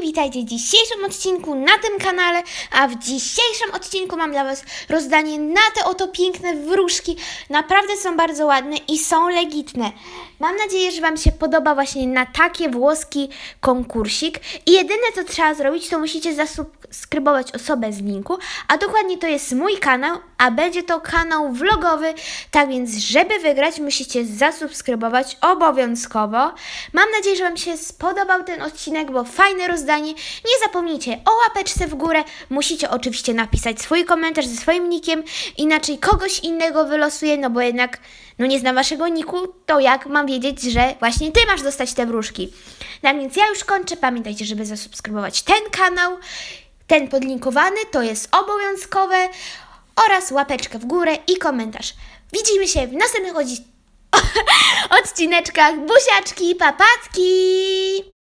witajcie w dzisiejszym odcinku na tym kanale, a w dzisiejszym odcinku mam dla Was rozdanie na te oto piękne wróżki. Naprawdę są bardzo ładne i są legitne. Mam nadzieję, że Wam się podoba właśnie na takie włoski konkursik i jedyne co trzeba zrobić, to musicie zasubskrybować osobę z linku, a dokładnie to jest mój kanał, a będzie to kanał vlogowy, tak więc żeby wygrać musicie zasubskrybować obowiązkowo. Mam nadzieję, że Wam się spodobał ten odcinek, bo fajne rozdanie. Nie zapomnijcie o łapeczce w górę. Musicie oczywiście napisać swój komentarz ze swoim nickiem, inaczej kogoś innego wylosuję, no bo jednak no nie znam Waszego niku, to jak mam wiedzieć, że właśnie Ty masz dostać te wróżki. Tak więc ja już kończę. Pamiętajcie, żeby zasubskrybować ten kanał. Ten podlinkowany to jest obowiązkowe oraz łapeczkę w górę i komentarz. Widzimy się w następnych odci- odcineczkach. Buziaczki, papatki!